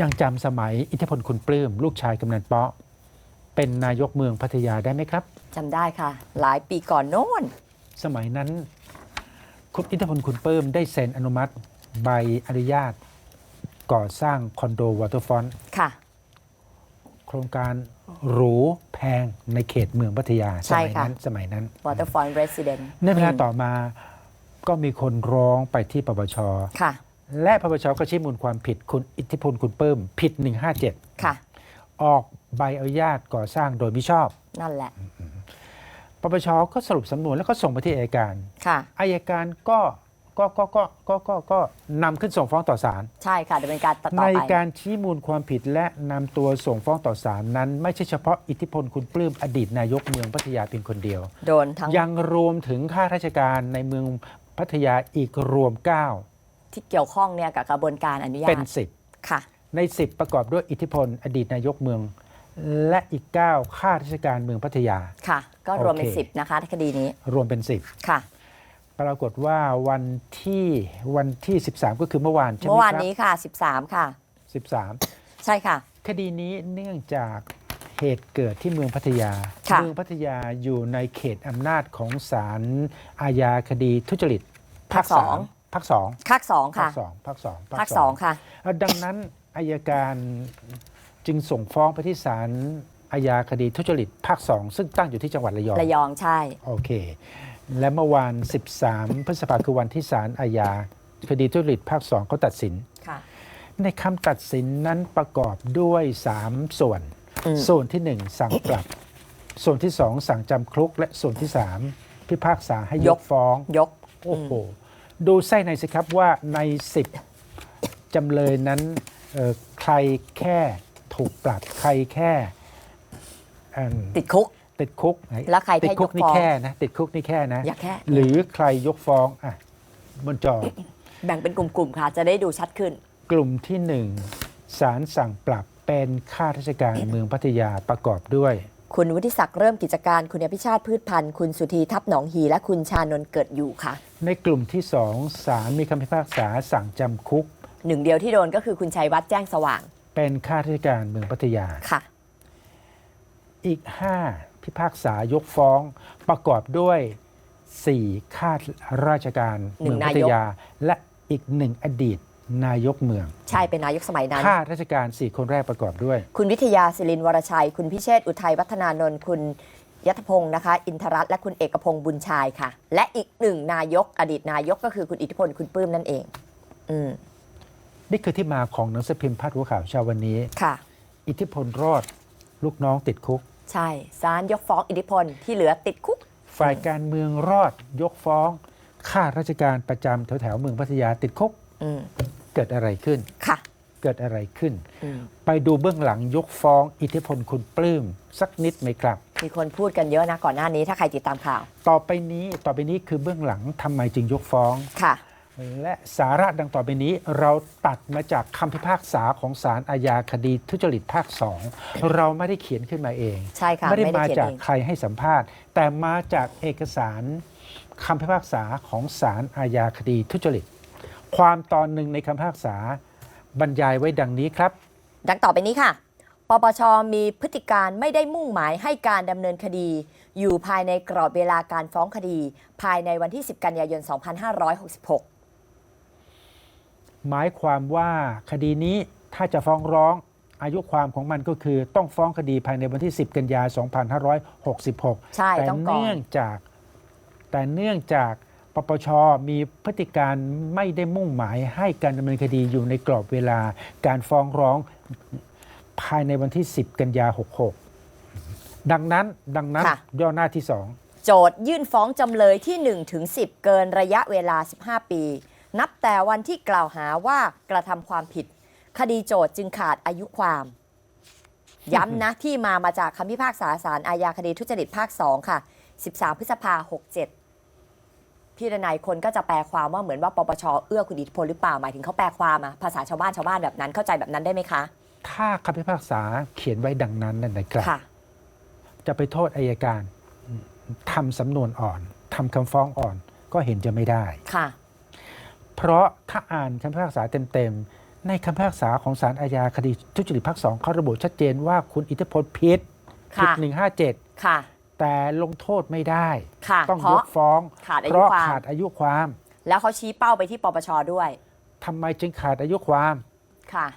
ยังจำสมัยอิทธิพลคุณปลื้มลูกชายกำนันเปาะ เป็นนายกเมืองพัทยาได้ไหมครับ จำได้ค่ะ หลายปีก่อนโน้น สมัยนั้น คุณอิทธิพลคุณปลื้มได้เซ็นอนุมัติ ใบอนุญาต ก่อสร้างคอนโดวอเตอร์ฟรอนต์ค่ะ โครงการหรูแพงในเขตเมืองพัทยาใช่สมัยค่ะ นั้นสมัยนั้น Waterfront Resident ในเวลาต่อมาก็มีคนร้องไปที่ปปช ค่ะ และปปชก็ชี้มูลความผิดคุณอิทธิพลคุณปลื้มผิด 157 ค่ะ ออกใบอนุญาตก่อสร้างโดยมิชอบ นั่นแหละ ปปชก็สรุปสำนวนแล้วก็ส่งไปที่อัยการค่ะอายการก็ก็ก็ก็ก็ก็ก็นำขึ้นส่งฟ้องต่อศาลใช่ค่ะดำเนินการต่อในไปการชี้มูลความผิดและนำตัวส่งฟ้องต่อศาลนั้น ไม่ใช่เฉพาะอิทธิพลคุณปลื้มอดีตนายกเมืองพัทยาเพียงคนเดียว โดนทั้งยังรวมถึงข้าราชการในเมืองพัทยาอีกรวม 9 ที่เกี่ยวข้องเนี่ยกับกระบวนการอนุญาเป็นตค่ะ 10 ใน 10 ประกอบด้วยอิทธิพล อดีตนายกเมือง และอีก 9 ข้าราชการเมืองพัทยา ค่ะ ก็รวมเป็น โอเคสิบนะคะในคดีนี้รวมเป็น ค่ะ 10 ปรากฏว่าวันที่วันที่ 13 ก็คือเมื่อวานใช่ไหมเมื่อวานครับนี้ค่ะ 13 ค่ะ13 ใช่ค่ะ คดีนี้เนื่องจากเหตุเกิดที่เมืองพัทยา ค่ะ เมืองพัทยาอยู่ในเขตอำนาจของศาลอาญาคดีทุจริตภาคสอง ภาคสองภาคสองภาค่ะคสองภาคสองภาคสองค่ะอะดังนั้นอายการจึงส่งฟ้องไปที่ศาลอาญาคดีทุจริตภาคสองซึ่งตั้งอยู่ที่จังหวัดระยอง ระยองใช่ โอเค และเมื่อวาน 13 พฤษภาคือวันที่ศาลอาญาคดีทุจริตภาคสองเขาตัดสิน ค่ะ ในคำตัดสินนั้นประกอบด้วย 3 ส่วน อืม ส่วนที่ 1 สั่งปรับ ส่วนที่ 2 สั่งจำคุก และส่วนที่ 3 พิพากษาให้ยกฟ้อง ยก โอ้โห ดูไส้ในสิครับว่าใน 10 จำเลยนั้นเอ่อใครแค่ถูกปรับใครแค่เอิ่มติดคุกติดคุกแล้วใครติดแค่คุกยกนี่ฟ้องแค่นะติดคุกนี่แค่นะอย่าแค่หรือใครยกฟ้องอะบนจอ แบ่งเป็นกลุ่มๆค่ะ จะได้ดูชัดขึ้น กลุ่มที่หนึ่งศาลสั่งปรับเป็นข้าราชการเมืองพัทยาประกอบด้วย คุณวุฒิศักดิ์เริ่มกิจการ คุณอภิชาติพืชพันธ์ คุณสุธีทับหนองฮีและคุณชานนท์เกิดอยู่ค่ะ ในกลุ่มที่สองศาลมีคำพิพากษาสั่งจำคุก หนึ่งเดียวที่โดนก็คือคุณชัยวัฒน์แจ้งสว่าง เป็นข้าราชการเมืองพัทยา ค่ะ อีก 5 พิพากษายกฟ้องประกอบด้วย 4 ข้าราชการหนึ่เมืองงพันายทกยา และอีกหนึ่งอดีต นายกเมือง ใช่เป็นนายกสมัยนั้น ข้าราชการ 4 คนแรกประกอบด้วย คุณวิทยาศิรินวรชัย คุณพิเชษฐ์อุทัยวัฒนานนท์คุณยัตพงศ์นะคะ อินทรัตน์และคุณเอกพงศ์บุญชายค่ะ และอีกหนึ่งนายกอดีตนายกก็คือคุณอิทธิพลคุณปลื้มนั่นเอง อืมนี่คือที่มาของหนังสือพิมพ์พาดหัวข่าวเช้าวันนี้ ค่ะ อิทธิพลรอด ลูกน้องติดคุก ใช่ศาลยกฟ้องอิทธิพลที่เหลือติดคุก ฝ่ายการเมืองรอดยกฟ้องข้าราชการประจำแถวแถวๆเมืองพัทยาติดคุกอืม เกิดอะไรขึ้น ค่ะ เกิดอะไรขึ้น อืมไปดูเบื้องหลังยกฟ้องอิทธิพลคุณปลื้มสักนิดไหมครับ มีคนพูดกันเยอะนะก่อนหน้านี้ถ้าใครติดตามข่าว ต่อไปนี้ต่อไปนี้คือเบื้องหลังทำไมจึงยกฟ้อง ค่ะ และสาระดังต่อไปนี้เราตัดมาจากคำพิพากษาของศาลอาญาคดีทุจริตภาคสองเราไม่ได้เขียนขึ้นมาเอง ใช่ค่ะ ไม่ได้ไม่ได้มาเขียนจากเอง ใครให้สัมภาษณ์ แต่มาจากเอกสารคำพิพากษาของศาลอาญาคดีทุจริต ความตอนหนึ่งในคำพิพากษาบรรยายไว้ดังนี้ครับ ดังต่อไปนี้ค่ะ ปปช มีพฤติการไม่ได้มุ่งหมายให้การดำเนินคดี อยู่ภายในกรอบเวลาการฟ้องคดี ภายในวันที่ 10 กันยายน 2566 หมายความว่าคดีนี้ถ้าจะฟ้องร้องอายุความของมันก็คือต้องฟ้องคดีภายในวันที่ 10 กันยา 2566 ใช่แต่ต้องก่อน เนื่องจาก แต่เนื่องจาก ปปชมีพฤติการไม่ได้มุ่งหมายให้การดำเนินคดีอยู่ในกรอบเวลาการฟ้องร้องภายในวันที่ 10 กันยา 66 ดังนั้นดังนั้นค่ะ ย่อหน้าที่ โจทยื่นฟ้องจำเลยที่1ถึง10 เกินระยะเวลา 15 ปี นับแต่วันที่กล่าวหาว่ากระทำความผิด คดีโจทจึงขาดอายุความ ย้ำนะ ที่มามาจากคำพิพากษาศาลอาญาคดีทุจริตภาค 2 ค่ะ 13 พฤษภา67 พี่ดนายคนก็จะแปลความว่าเหมือนว่าปปชเอื้อคุณอิทธิพลหรือเปล่าหมายถึงเขาแปลความอะภาษาชาวบ้านชาวบ้านแบบนั้นเข้าใจแบบนั้นได้ไหมคะ2ถ้าคำพิพากษาเขียนไว้ดังนั้นนั่นนะครับค่ะ จะไปโทษอายการทำสำนวนอ่อนทำคำฟ้องอ่อนก็เห็นจะไม่ได้ ค่ะ เพราะถ้าอ่านคำพิพากษาเต็มๆในคำพิพากษาของศาลอาญาคดีทุจริตภาคสองเขาระบุชัดเจนว่าคุณอิทธิพลผิดผิดค่ะ หนึ่งห้าเจ็ดค่ะ แต่ลงโทษไม่ได้ ค่ะต้องเพยราะกฟ้อง ขาดอายุเพราะความ ขาดอายุความ แล้วเขาชี้เป้าไปที่ปปชด้วยทำไมจึงขาดอายุความ ค่ะ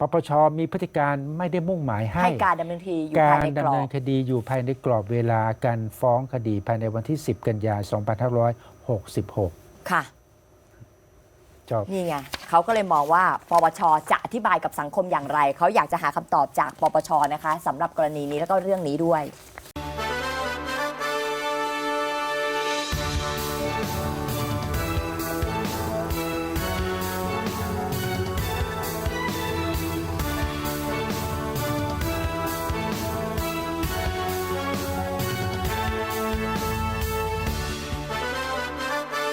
ปปชมีพฤติการไม่ได้มุ่งหมายให้ ให้การดำเนินคดีอยู่กาภายรในกรดำอเนินบคดีอยู่ภายในกรอบเวลาการฟ้องคดีภายในวันที่ 10 กันยายน2566ค่ะจบ นี่ไงเขาก็เลยมองว่าปปชจะอธิบายกับสังคมอย่างไร เขาอยากจะหาคำตอบจากปปชนะคะสำหรับกรณีนี้แล้วก็เรื่องนี้ด้วย